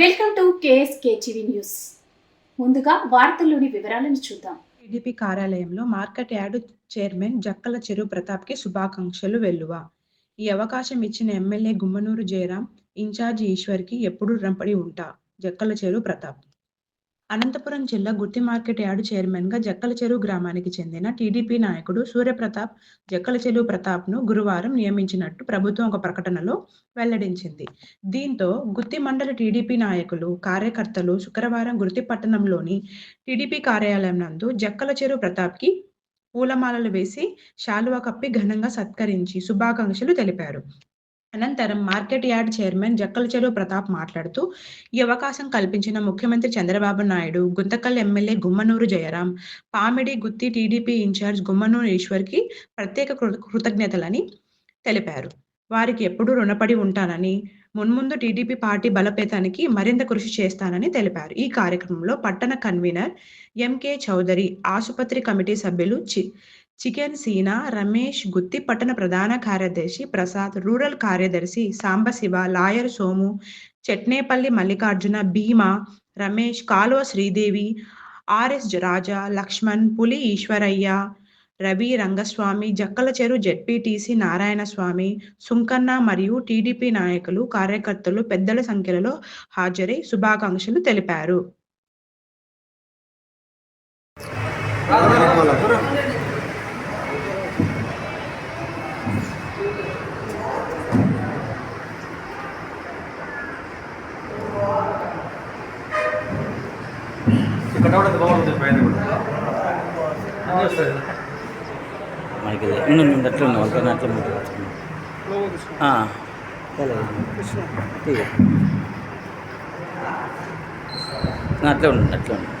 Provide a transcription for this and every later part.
Welcome to KSK TV news. ముందుగా వార్తల్లోని వివరాలను చూద్దాం. టీడీపీ కార్యాలయంలో మార్కెట్ యార్డు చైర్మన్ జక్కల చెరువు ప్రతాప్కి శుభాకాంక్షలు వెల్లువ. ఈ అవకాశం ఇచ్చిన ఎమ్మెల్యే గుమ్మనూరు జయరాం ఇన్ఛార్జి ఈశ్వర్కి ఎప్పుడూ రంపడి ఉంటా. జక్కల చెరువు ప్రతాప్. అనంతపురం జిల్లా గుత్తి మార్కెట్ యార్డు చైర్మన్గా జక్కల చెరువు గ్రామానికి చెందిన టీడీపీ నాయకుడు సూర్యప్రతాప్ జక్కల చెరువు ప్రతాప్ను గురువారం నియమించినట్టు ప్రభుత్వం ఒక ప్రకటనలో వెల్లడించింది. దీంతో గుత్తి మండల టీడీపీ నాయకులు కార్యకర్తలు శుక్రవారం గుత్తి పట్టణంలోని టీడీపీ కార్యాలయం నందు జక్కల చెరువు ప్రతాప్కి పూలమాలలు వేసి శాలువా కప్పి ఘనంగా సత్కరించి శుభాకాంక్షలు తెలిపారు. అనంతరం మార్కెట్ యార్డ్ చైర్మన్ జక్కల చెరువు ప్రతాప్ మాట్లాడుతూ ఈ అవకాశం కల్పించిన ముఖ్యమంత్రి Chandrababu Naidu Guntakal MLA Gummanur Jayaram Pamidi Gutti TDP incharge Gummanur ఈశ్వర్కి ప్రత్యేక కృ- కృతజ్ఞతలని తెలిపారు. వారికి ఎప్పుడూ రుణపడి ఉంటానని మున్ముందు టీడీపీ పార్టీ బలపేతానికి మరింత కృషి చేస్తానని తెలిపారు. ఈ కార్యక్రమంలో పట్టణ కన్వీనర్ ఎంకే చౌదరి ఆసుపత్రి కమిటీ సభ్యులు చి చికెన్ సీనా రమేష్ గుత్తి పట్టణ ప్రధాన కార్యదర్శి ప్రసాద్ రూరల్ కార్యదర్శి సాంబశివ లాయర్ సోము చెట్నేపల్లి మల్లికార్జున భీమా రమేష్ కాలువ శ్రీదేవి ఆర్ఎస్ రాజా లక్ష్మణ్ పులి ఈశ్వరయ్య రవి రంగస్వామి జక్కల చెరు జెడ్పీటీసీ నారాయణ స్వామి సుంకన్న మరియు టీడీపీ నాయకులు కార్యకర్తలు పెద్దల సంఖ్యలో హాజరై శుభాకాంక్షలు తెలిపారు. ఉండు ఉండు, అట్లా ఉంది వాళ్ళతో అట్లా ఉంది. ఆ, సరే. తీయ. ఆ, అట్లే ఉండండి అట్లే ఉండండి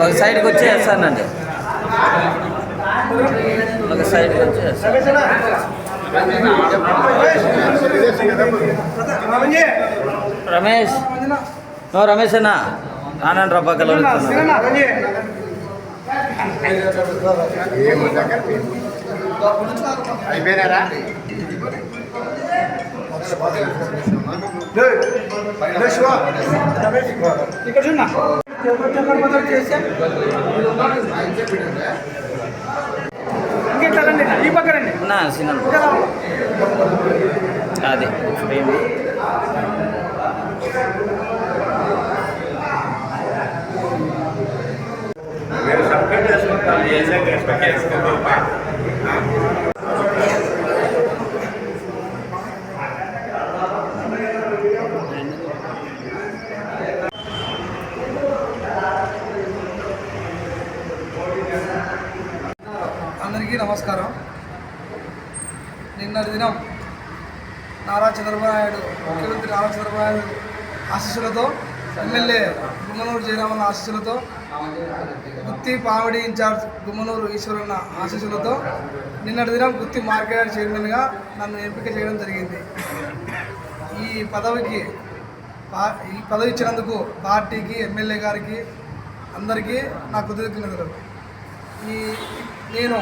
ఒక సైడ్కి వచ్చి వేస్తానండి. ఒక సైడ్కి వచ్చి రమేష్. ఓ రమేష్ అన్న. ఆనంద్ రా పక్కన అయిపోయినారా? ఇక్కడ చూడ ఇంకెట్లా ఈ పక్క మీరు సబ్స్క్రైబ్ చేసుకుంటారు నమస్కారం. నిన్నటి దినం నారా చంద్రబాబు నాయుడు ముఖ్యమంత్రి నారా చంద్రబాబు నాయుడు ఆశీస్సులతో ఎమ్మెల్యే గుమ్మనూరు జయరామన్న ఆశీస్సులతో గుత్తి పామిడి ఇన్ఛార్జ్ గుమ్మనూరు ఈశ్వరన్న ఆశీస్సులతో నిన్నటి దినం గుత్తి మార్కెట్ చైర్మన్గా నన్ను ఎంపిక చేయడం జరిగింది. ఈ పదవికి ఈ పదవి ఇచ్చినందుకు పార్టీకి ఎమ్మెల్యే గారికి అందరికీ నా కృతజ్ఞతలు. ఈ నేను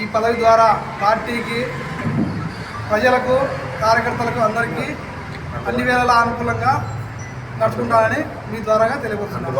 ఈ పదవి ద్వారా పార్టీకి ప్రజలకు కార్యకర్తలకు అందరికీ అన్ని వేళలా అనుకూలంగా నడుచుకుంటానని మీ ద్వారా తెలియజేస్తున్నాను